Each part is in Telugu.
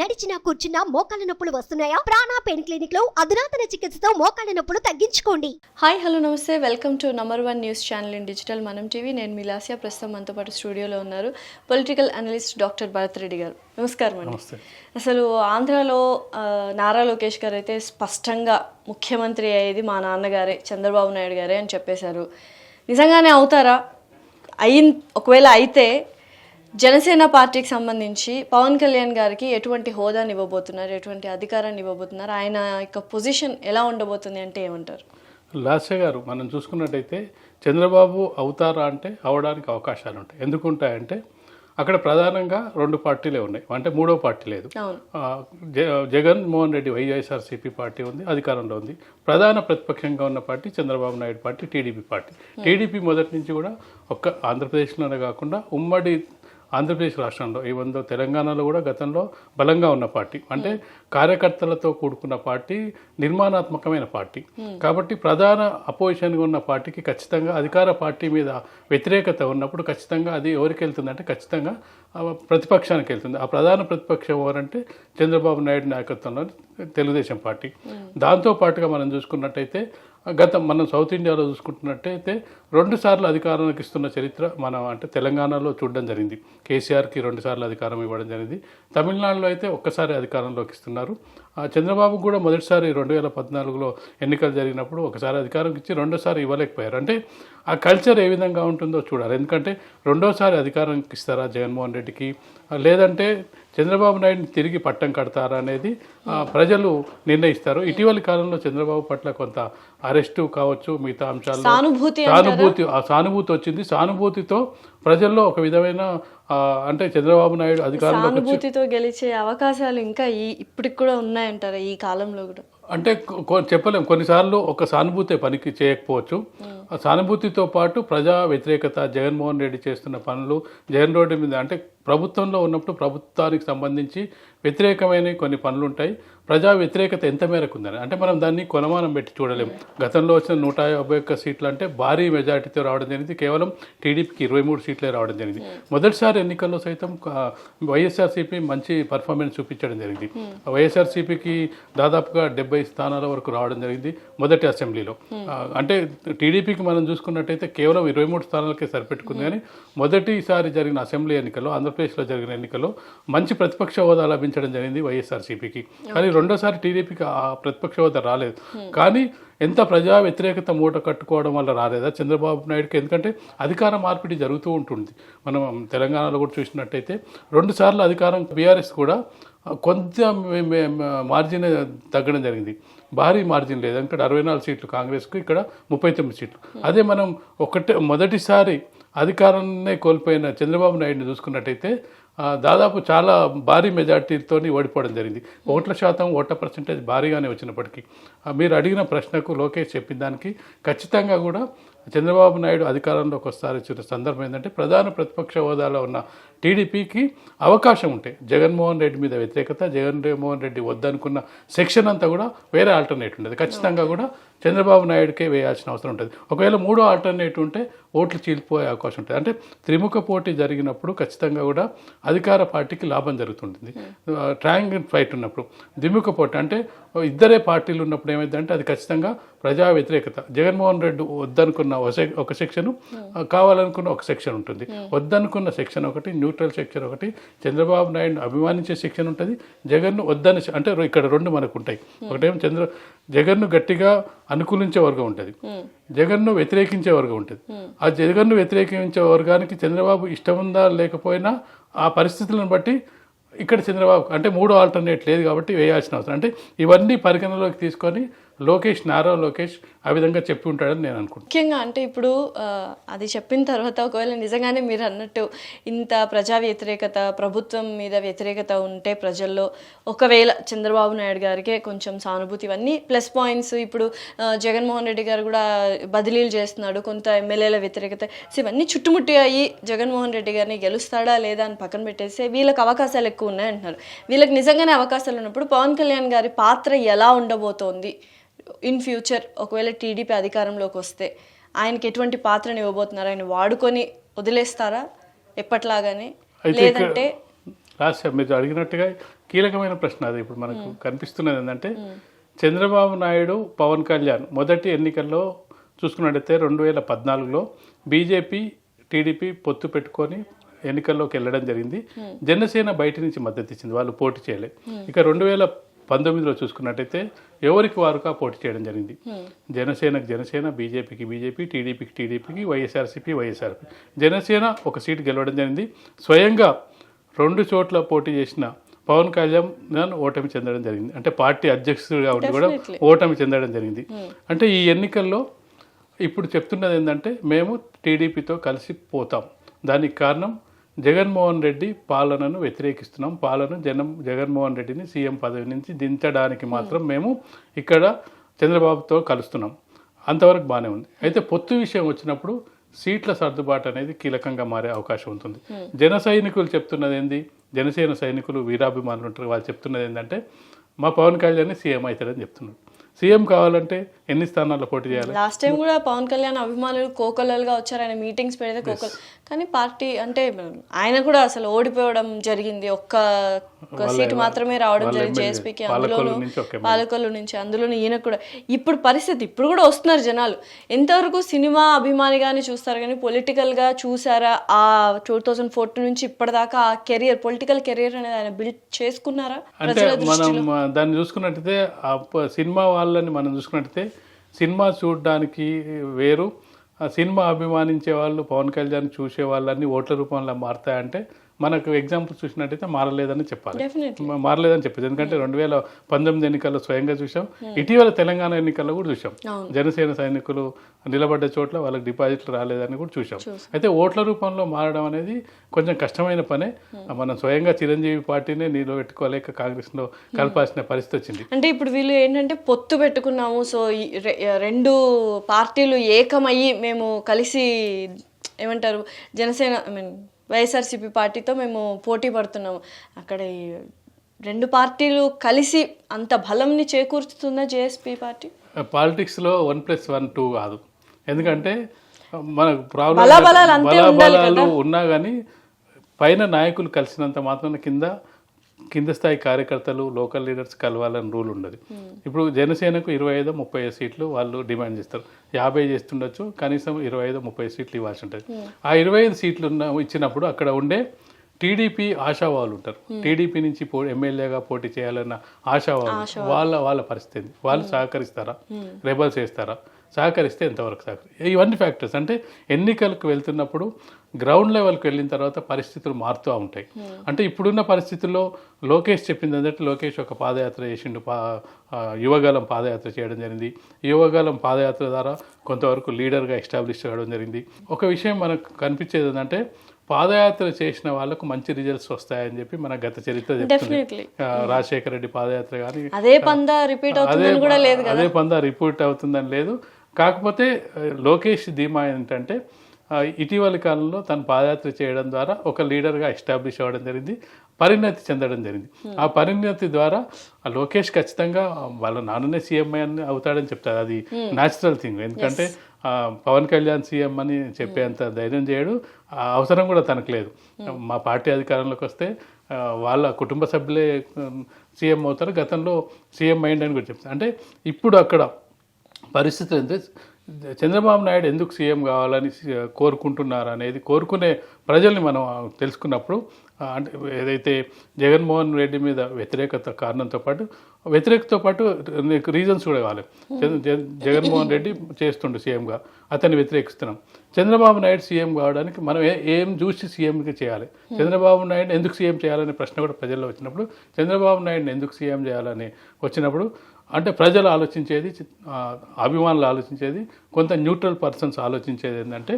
నడిచినా కూర్చున్నా మోకాళ్ళ నొప్పులు వస్తున్నాయా? ప్రాణా పెయిన్ క్లినిక్లో అధునాతన చికిత్సతో మోకాళ్ళ నొప్పులు తగ్గించుకోండి. హాయ్ హలో నమస్తే. Welcome to number one news channel in digital మనం టీవీ నేను మిలాసియా ప్రస్తుతం మనతో పాటు స్టూడియోలో ఉన్నారు political analyst doctor Bharat Reddy గారు. నమస్కారం అండి. నమస్తే. అసలు ఆంధ్రాలో నారా లోకేష్ గారు అయితే స్పష్టంగా ముఖ్యమంత్రి అయ్యేది మా నాన్నగారే చంద్రబాబు నాయుడు గారే అని చెప్పేశారు. నిజంగానే అవుతారా? అయిన్ ఒకవేళ అయితే జనసేన పార్టీకి సంబంధించి పవన్ కళ్యాణ్ గారికి ఎటువంటి హోదాని ఇవ్వబోతున్నారు? ఎటువంటి అధికారాన్ని ఇవ్వబోతున్నారు? ఆయన యొక్క పొజిషన్ ఎలా ఉండబోతుంది అంటే ఏమంటారు? లాస్య గారు మనం చూసుకున్నట్టయితే చంద్రబాబు అవుతారా అంటే అవడానికి అవకాశాలు ఉంటాయి. ఎందుకు ఉంటాయంటే అక్కడ ప్రధానంగా రెండు పార్టీలే ఉన్నాయి. అంటే మూడో పార్టీ లేదు. జగన్ మోహన్ రెడ్డి వైఎస్ఆర్సీపీ పార్టీ ఉంది అధికారంలో ఉంది. ప్రధాన ప్రతిపక్షంగా ఉన్న party Chandrababu Naidu party TDP party. TDP మొదటి నుంచి కూడా ఒక్క ఆంధ్రప్రదేశ్లోనే కాకుండా ఉమ్మడి ఆంధ్రప్రదేశ్ రాష్ట్రంలో ఈవెందో తెలంగాణలో కూడా గతంలో బలంగా ఉన్న పార్టీ. అంటే కార్యకర్తలతో కూడుకున్న పార్టీ నిర్మాణాత్మకమైన పార్టీ. కాబట్టి ప్రధాన అపోజిషన్గా ఉన్న పార్టీకి ఖచ్చితంగా అధికార పార్టీ మీద వ్యతిరేకత ఉన్నప్పుడు ఖచ్చితంగా అది ఎవరికి వెళ్తుంది అంటే ఖచ్చితంగా ప్రతిపక్షానికి వెళ్తుంది. ఆ ప్రధాన ప్రతిపక్షం ఎవరంటే చంద్రబాబు నాయుడు నాయకత్వంలోని తెలుగుదేశం పార్టీ. దాంతో పాటుగా మనం చూసుకున్నట్టయితే గత మనం సౌత్ ఇండియాలో చూసుకుంటున్నట్టయితే రెండు సార్లు అధికారానికి ఇస్తున్న చరిత్ర మనం అంటే తెలంగాణలో చూడడం జరిగింది. కేసీఆర్కి రెండు సార్లు అధికారం ఇవ్వడం జరిగింది. తమిళనాడులో అయితే ఒక్కసారి అధికారంలోకి ఇస్తున్నారు. చంద్రబాబు కూడా మొదటిసారి రెండు వేల పద్నాలుగులో ఎన్నికలు జరిగినప్పుడు ఒకసారి అధికారం ఇచ్చి రెండోసారి ఇవ్వలేకపోయారు. అంటే ఆ కల్చర్ ఏ విధంగా ఉంటుందో చూడాలి. ఎందుకంటే రెండోసారి అధికారం ఇస్తారా జగన్మోహన్ రెడ్డికి? లేదంటే చంద్రబాబు నాయుడిని తిరిగి పట్టం కడతారా అనేది ప్రజలు నిర్ణయిస్తారు. ఇటీవలి కాలంలో చంద్రబాబు పట్ల కొంత అరెస్టు కావచ్చు మిగతా అంశాలు సానుభూతి సానుభూతి ఆ సానుభూతి వచ్చింది. సానుభూతితో ప్రజల్లో ఒక విధమైన అంటే చంద్రబాబు నాయుడు అధికారంలోకి వచ్చి సానుభూతితో గెలిచే అవకాశాలు ఇంకా ఈ ఇప్పటికి కూడా ఉన్నాయంటారా ఈ కాలంలో కూడా? అంటే చెప్పలేం. కొన్నిసార్లు ఒక సానుభూతి పనికి చేయకపోవచ్చు. ఆ సానుభూతితో పాటు ప్రజా వ్యతిరేకత జగన్మోహన్ రెడ్డి చేస్తున్న పనులు జగన్ రెడ్డి మీద అంటే ప్రభుత్వంలో ఉన్నప్పుడు ప్రభుత్వానికి సంబంధించి వ్యతిరేకమైన కొన్ని పనులు ఉంటాయి ప్రజా వ్యతిరేకత ఎంత మేరకు ఉందని అంటే మనం దాన్ని కొనమానం పెట్టి చూడలేం. గతంలో వచ్చిన నూట యాభై ఒక్క సీట్లు అంటే భారీ మెజార్టీతో రావడం జరిగింది. కేవలం టీడీపీకి ఇరవై మూడు సీట్లే రావడం జరిగింది. మొదటిసారి ఎన్నికల్లో సైతం వైఎస్ఆర్సీపీ మంచి పర్ఫార్మెన్స్ చూపించడం జరిగింది. వైఎస్ఆర్సీపీకి దాదాపుగా డెబ్బై స్థానాల వరకు రావడం జరిగింది మొదటి అసెంబ్లీలో. ఆ, అంటే టీడీపీకి మనం చూసుకున్నట్టయితే కేవలం ఇరవై మూడు స్థానాలకే సరిపెట్టుకుంది కానీ మొదటిసారి జరిగిన అసెంబ్లీ ఎన్నికల్లో ఆంధ్రప్రదేశ్లో జరిగిన ఎన్నికల్లో మంచి ప్రతిపక్ష హోదా లభించడం జరిగింది వైఎస్ఆర్సీపీకి. కానీ రెండోసారి టీడీపీకి ఆ ప్రతిపక్ష హోదా రాలేదు. కానీ ఎంత ప్రజా వ్యతిరేకత మూట కట్టుకోవడం వల్ల రాలేదా? చంద్రబాబు నాయుడుకి ఎందుకంటే అధికార మార్పిడి జరుగుతూ ఉంటుంది మనం తెలంగాణలో కూడా చూసినట్టయితే రెండు సార్లు అధికారం బీఆర్ఎస్ కూడా కొంత మార్జిన్ తగ్గడం జరిగింది. భారీ మార్జిన్ లేదు. ఎందుకంటే అరవై నాలుగు సీట్లు కాంగ్రెస్కు ఇక్కడ ముప్పై తొమ్మిది సీట్లు. అదే మనం ఒకటే మొదటిసారి అధికారాన్నే కోల్పోయిన చంద్రబాబు నాయుడిని చూసుకున్నట్టయితే దాదాపు చాలా భారీ మెజార్టీతో ఓడిపోవడం జరిగింది. ఓట్ల శాతం ఓట్ల పర్సంటేజ్ భారీగానే వచ్చినప్పటికీ. మీరు అడిగిన ప్రశ్నకు లోకేష్ చెప్పిన దానికి ఖచ్చితంగా కూడా చంద్రబాబు నాయుడు అధికారంలోకి వస్తారు వచ్చిన సందర్భం ఏంటంటే ప్రధాన ప్రతిపక్ష హోదాలో ఉన్న టీడీపీకి అవకాశం ఉంటాయి జగన్మోహన్ రెడ్డి మీద వ్యతిరేకత జగన్మోహన్ రెడ్డి వద్దనుకున్న సెక్షన్ అంతా కూడా వేరే ఆల్టర్నేట్ ఉంటుంది ఖచ్చితంగా కూడా చంద్రబాబు నాయుడుకే వేయాల్సిన అవసరం ఉంటుంది. ఒకవేళ మూడో ఆల్టర్నేట్ ఉంటే ఓట్లు చీలిపోయే అవకాశం ఉంటుంది. అంటే త్రిముఖ పోటీ జరిగినప్పుడు ఖచ్చితంగా కూడా అధికార పార్టీకి లాభం జరుగుతుంటుంది. ట్రయాంగిల్ ఫైట్ ఉన్నప్పుడు ద్విముఖ పోటీ అంటే ఇద్దరే పార్టీలు ఉన్నప్పుడు ఏమైందంటే అది ఖచ్చితంగా ప్రజా వ్యతిరేకత. జగన్మోహన్ రెడ్డి వద్దనుకున్న ఒక ఒక సెక్షన్ కావాలనుకున్న ఒక సెక్షన్ ఉంటుంది. వద్దనుకున్న సెక్షన్ ఒకటి న్యూట్రల్ సెక్షన్ ఒకటి చంద్రబాబు నాయుడు అభిమానించే సెక్షన్ ఉంటుంది. జగన్ను వద్దని అంటే ఇక్కడ రెండు మనకు ఉంటాయి ఒకటేమో చంద్ర జగన్ను గట్టిగా అనుకూలించే వర్గం ఉంటుంది. జగన్ను వ్యతిరేకించే వర్గం ఉంటుంది. ఆ జగన్ను వ్యతిరేకించే వర్గానికి చంద్రబాబు ఇష్టం ఉందా లేకపోయినా ఆ పరిస్థితులను బట్టి ఇక్కడ చంద్రబాబు అంటే మూడో ఆల్టర్నేట్ లేదు కాబట్టి వేయాల్సిన అవసరం. అంటే ఇవన్నీ పరిగణలోకి తీసుకొని లోకేష్ నారా లోకేష్ ఆ విధంగా చెప్పి ఉంటాడని నేను అనుకుంటున్నాను. ముఖ్యంగా అంటే ఇప్పుడు అది చెప్పిన తర్వాత ఒకవేళ నిజంగానే మీరు అన్నట్టు ఇంత ప్రజా వ్యతిరేకత ప్రభుత్వం మీద వ్యతిరేకత ఉంటే ప్రజల్లో ఒకవేళ చంద్రబాబు నాయుడు గారికే కొంచెం సానుభూతి ఇవన్నీ ప్లస్ పాయింట్స్ ఇప్పుడు జగన్మోహన్ రెడ్డి గారు కూడా బదిలీలు చేస్తున్నాడు కొంత ఎమ్మెల్యేల వ్యతిరేకత. ఇవన్నీ చుట్టుముట్టి అయ్యి జగన్మోహన్ రెడ్డి గారిని గెలుస్తాడా లేదా అని పక్కన పెట్టేస్తే వీళ్ళకి అవకాశాలు ఎక్కువ ఉన్నాయంటున్నారు. వీళ్ళకి నిజంగానే అవకాశాలు ఉన్నప్పుడు పవన్ కళ్యాణ్ గారి పాత్ర ఎలా ఉండబోతోంది? ఇన్ ఫ్యూచర్ ఒకవేళ టీడీపీ అధికారంలోకి వస్తే ఆయనకి ఎటువంటి పాత్రని ఇవ్వబోతున్నారు? ఆయన వాడుకొని వదిలేస్తారా ఎప్పట్లాగానే? లేదంటే లాస్ట్ మీరు అడిగినట్టుగా కీలకమైన ప్రశ్న అది ఇప్పుడు మనకు కనిపిస్తున్నది ఏంటంటే చంద్రబాబు నాయుడు పవన్ కళ్యాణ్ మొదటి ఎన్నికల్లో చూసుకున్నట్టయితే రెండు వేల పద్నాలుగులో బీజేపీ టీడీపీ పొత్తు పెట్టుకొని ఎన్నికల్లోకి వెళ్ళడం జరిగింది. జనసేన బయట నుంచి మద్దతు ఇచ్చింది. వాళ్ళు పోటీ చేయలే. ఇక రెండు వేల పంతొమ్మిదిలో చూసుకున్నట్టయితే ఎవరికి వారుగా పోటీ చేయడం జరిగింది. జనసేనకు జనసేన బీజేపీకి బీజేపీ టీడీపీకి టీడీపీకి వైఎస్ఆర్సీపీ వైఎస్ఆర్పీ. జనసేన ఒక సీటు గెలవడం జరిగింది. స్వయంగా రెండు చోట్ల పోటీ చేసిన పవన్ కళ్యాణ్ ఓటమి చెందడం జరిగింది. అంటే పార్టీ అధ్యక్షుడిగా ఉండి కూడా. ఓటమి చెందడం జరిగింది. అంటే ఈ ఎన్నికల్లో ఇప్పుడు చెప్తున్నది ఏంటంటే మేము టీడీపీతో కలిసి పోతాం. దానికి కారణం జగన్మోహన్ రెడ్డి పాలనను వ్యతిరేకిస్తున్నాం. పాలన జనం జగన్మోహన్ రెడ్డిని సీఎం పదవి నుంచి దించడానికి మాత్రం మేము ఇక్కడ చంద్రబాబుతో కలుస్తున్నాం. అంతవరకు బాగానే ఉంది. అయితే పొత్తు విషయం వచ్చినప్పుడు సీట్ల సర్దుబాటు అనేది కీలకంగా మారే అవకాశం ఉంటుంది. జన సైనికులు చెప్తున్నది ఏంది? జనసేన సైనికులు వీరాభిమానులు ఉంటారు. వాళ్ళు చెప్తున్నది ఏంటంటే మా పవన్ కళ్యాణ్ సీఎం అవుతాడని చెప్తున్నారు. సీఎం కావాలంటే ఎన్ని స్థానాల్లో పోటీ చేయాలి? లాస్ట్ టైం కూడా పవన్ కళ్యాణ్ అభిమానులు కోకొల్లలుగా వచ్చారు. ఆయన మీటింగ్స్ పెడితే కోకల్ కానీ పార్టీ అంటే ఆయన కూడా అసలు ఓడిపోవడం జరిగింది ఒక్క ఒక్క సీట్ మాత్రమే రావడం జరిగింది జేఎస్పీకి అందులోను ఒక. పాలకొల్లు నుంచి అందులోను ఈయన కూడా. ఇప్పుడు పరిస్థితి ఇప్పుడు కూడా వస్తున్నారు జనాలు. ఎంతవరకు సినిమా అభిమానిగానే చూస్తారు కానీ పొలిటికల్గా చూసారా? ఆ టూ థౌజండ్ ఫోర్టీన్ నుంచి ఇప్పటిదాకా ఆ కెరియర్ పొలిటికల్ కెరియర్ అనేది ఆయన బిల్డ్ చేసుకున్నారా? అంటే మనం దాన్ని చూసుకున్నట్టయితే సినిమా వాళ్ళని మనం చూసుకున్నట్టయితే సినిమా చూడడానికి వేరు. ఆ సినిమా అభిమానించే వాళ్ళు పవన్ కళ్యాణ్ చూసే వాళ్ళని ఓట్ల రూపంలో మారుతాయంటే మనకు ఎగ్జాంపుల్ చూసినట్టయితే మారలేదని చెప్పాలి. మారలేదని చెప్పేది. ఎందుకంటే రెండు వేల పంతొమ్మిది ఎన్నికల్లో స్వయంగా చూసాం ఇటీవల తెలంగాణ ఎన్నికల్లో కూడా చూసాం. జనసేన సైనికులు నిలబడ్డ చోట్ల వాళ్ళకి డిపాజిట్లు రాలేదని కూడా చూసాం అయితే ఓట్ల రూపంలో మారడం అనేది కొంచెం కష్టమైన పనే. మనం స్వయంగా చిరంజీవి పార్టీనే నిలబెట్టుకోలేక కాంగ్రెస్లో కలపాల్సిన పరిస్థితి వచ్చింది. అంటే ఇప్పుడు వీళ్ళు ఏంటంటే పొత్తు పెట్టుకున్నాము. సో రెండు పార్టీలు ఏకమయ్యి మేము కలిసి ఏమంటారు జనసేన ఐ మీన్ వైఎస్ఆర్సీపీ పార్టీతో మేము పోటీ పడుతున్నాము. అక్కడ రెండు పార్టీలు కలిసి అంత బలంని చేకూర్చుతుందా జేఎస్పీ పార్టీ? పాలిటిక్స్లో వన్ ప్లస్ వన్ టూ కాదు. ఎందుకంటే మనకు ప్రాబ్లం బలాబలాలు ఉన్నా కానీ పైన నాయకులు కలిసినంత మాత్రం కింద కింద స్థాయి కార్యకర్తలు లోకల్ లీడర్స్ కలవాలని రూల్ ఉండదు. ఇప్పుడు జనసేనకు ఇరవై ఐదు ముప్పై ఐదు సీట్లు వాళ్ళు డిమాండ్ చేస్తారు. యాభై చేస్తుండొచ్చు కనీసం ఇరవై ఐదు ముప్పై సీట్లు ఇవ్వాల్సి ఉంటుంది. ఆ ఇరవై ఐదు సీట్లు ఉన్న ఇచ్చినప్పుడు అక్కడ ఉండే టీడీపీ ఆశావాళ్ళు ఉంటారు. టీడీపీ నుంచి పో ఎమ్మెల్యేగా పోటీ చేయాలన్న ఆశావాళ్ళు వాళ్ళ వాళ్ళ పరిస్థితి? వాళ్ళు సహకరిస్తారా? రెబల్స్ వేస్తారా సహకరిస్తే ఎంతవరకు సహకరి ఇవన్నీ ఫ్యాక్టర్స్ అంటే ఎన్నికలకు వెళ్తున్నప్పుడు గ్రౌండ్ లెవెల్కి వెళ్ళిన తర్వాత పరిస్థితులు మారుతూ ఉంటాయి. అంటే ఇప్పుడున్న పరిస్థితుల్లో లోకేష్ చెప్పింది ఏంటంటే లోకేష్ ఒక పాదయాత్ర చేసిండు పా యువగలం పాదయాత్ర చేయడం జరిగింది. యువగలం పాదయాత్ర ద్వారా కొంతవరకు లీడర్గా ఎస్టాబ్లిష్ చేయడం జరిగింది. ఒక విషయం మనకు కనిపించేది ఏంటంటే పాదయాత్ర చేసిన వాళ్ళకు మంచి రిజల్ట్స్ వస్తాయని చెప్పి మన గత చరిత్ర చెప్తుంది. రాజశేఖర రెడ్డి పాదయాత్ర కానీ అదే పంద రిపీట్ అవుతుందని కూడా లేదు అదే పందా రిపోర్ట్ అవుతుందని లేదు. కాకపోతే లోకేష్ ధీమా ఏంటంటే ఇటీవలి కాలంలో తను పాదయాత్ర చేయడం ద్వారా ఒక లీడర్గా ఎస్టాబ్లిష్ అవ్వడం జరిగింది పరిణతి చెందడం జరిగింది. ఆ పరిణతి ద్వారా ఆ లోకేష్ ఖచ్చితంగా వాళ్ళ నాన్ననే సీఎం అని అవుతాడని చెప్తారు. అది న్యాచురల్ థింగ్ ఎందుకంటే పవన్ కళ్యాణ్ సీఎం అని చెప్పేంత ధైర్యం చేయడు. ఆ అవసరం కూడా తనకు లేదు. మా పార్టీ అధికారంలోకి వస్తే వాళ్ళ కుటుంబ సభ్యులే సీఎం అవుతారు. గతంలో సీఎం అయింది అని కూడా చెప్తారు. అంటే ఇప్పుడు అక్కడ పరిస్థితి అంటే చంద్రబాబు నాయుడు ఎందుకు సీఎం కావాలని కోరుకుంటున్నారు అనేది కోరుకునే ప్రజల్ని మనం తెలుసుకున్నప్పుడు అంటే ఏదైతే జగన్మోహన్ రెడ్డి మీద వ్యతిరేకత కారణంతో పాటు వ్యతిరేకతో పాటు నీకు రీజన్స్ కూడా కావాలి. జగన్మోహన్ రెడ్డి చేస్తుండు సీఎంగా అతన్ని వ్యతిరేకిస్తున్నాం. చంద్రబాబు నాయుడు సీఎం కావడానికి మనం ఏం చూసి సీఎంకి చేయాలి? చంద్రబాబు నాయుడు ఎందుకు సీఎం చేయాలనే ప్రశ్న కూడా ప్రజల్లో వచ్చినప్పుడు చంద్రబాబు నాయుడుని ఎందుకు సీఎం చేయాలని వచ్చినప్పుడు అంటే ప్రజలు ఆలోచించేది అభిమానులు ఆలోచించేది కొంత న్యూట్రల్ పర్సన్స్ ఆలోచించేది ఏంటంటే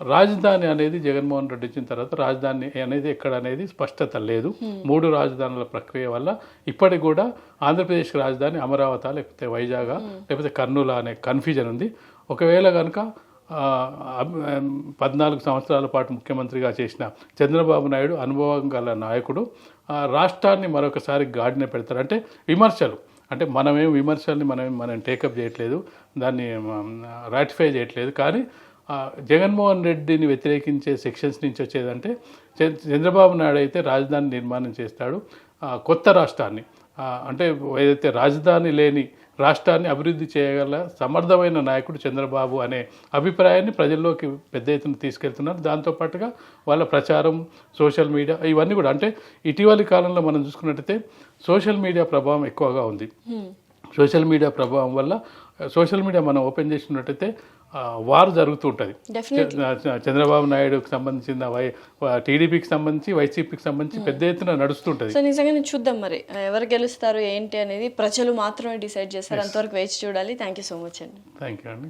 రాజధాని అనేది జగన్మోహన్ రెడ్డి వచ్చిన తర్వాత రాజధాని అనేది ఎక్కడ అనేది స్పష్టత లేదు. మూడు రాజధానుల ప్రక్రియ వల్ల ఇప్పటికి కూడా ఆంధ్రప్రదేశ్ రాజధాని అమరావతి లేకపోతే వైజాగ్ లేకపోతే కర్నూలు అనే కన్ఫ్యూజన్ ఉంది. ఒకవేళ కనుక పద్నాలుగు సంవత్సరాల పాటు ముఖ్యమంత్రిగా చేసిన చంద్రబాబు నాయుడు అనుభవం గల నాయకుడు రాష్ట్రాన్ని మరొకసారి గాడిన పెడతారు. అంటే విమర్శలు. అంటే మనమేం విమర్శల్ని మనం మనం టేకప్ చేయట్లేదు దాన్ని రాటిఫై చేయట్లేదు. కానీ జగన్మోహన్ రెడ్డిని వ్యతిరేకించే సెక్షన్స్ నుంచి వచ్చేదంటే చంద్ర- చంద్రబాబు నాయుడు అయితే రాజధాని నిర్మాణం చేస్తాడు. కొత్త రాష్ట్రాన్ని అంటే ఏదైతే రాజధాని లేని రాష్ట్రాన్ని అభివృద్ధి చేయగల సమర్థమైన నాయకుడు చంద్రబాబు అనే అభిప్రాయాన్ని ప్రజల్లోకి పెద్ద ఎత్తున తీసుకెళ్తున్నారు. దాంతోపాటుగా వాళ్ళ ప్రచారం సోషల్ మీడియా ఇవన్నీ కూడా అంటే ఇటీవలి కాలంలో మనం చూసుకున్నట్టయితే సోషల్ మీడియా ప్రభావం ఎక్కువగా ఉంది. సోషల్ మీడియా ప్రభావం వల్ల సోషల్ మీడియా మనం ఓపెన్ చేసినట్టయితే వార్ జరుగుతూ ఉంటుంది. చంద్రబాబు నాయుడుకి సంబంధించిన వై టీడీపీకి సంబంధించి వైసీపీకి సంబంధించి పెద్ద ఎత్తున నడుస్తుంటుంది సో నిజంగానే చూద్దాం మరి. ఎవరు గెలుస్తారు ఏంటి అనేది ప్రజలు మాత్రమే డిసైడ్ చేస్తారు. అంతవరకు వేచి చూడాలి. థ్యాంక్ యూ సో మచ్ అండి. థ్యాంక్ యూ అండి.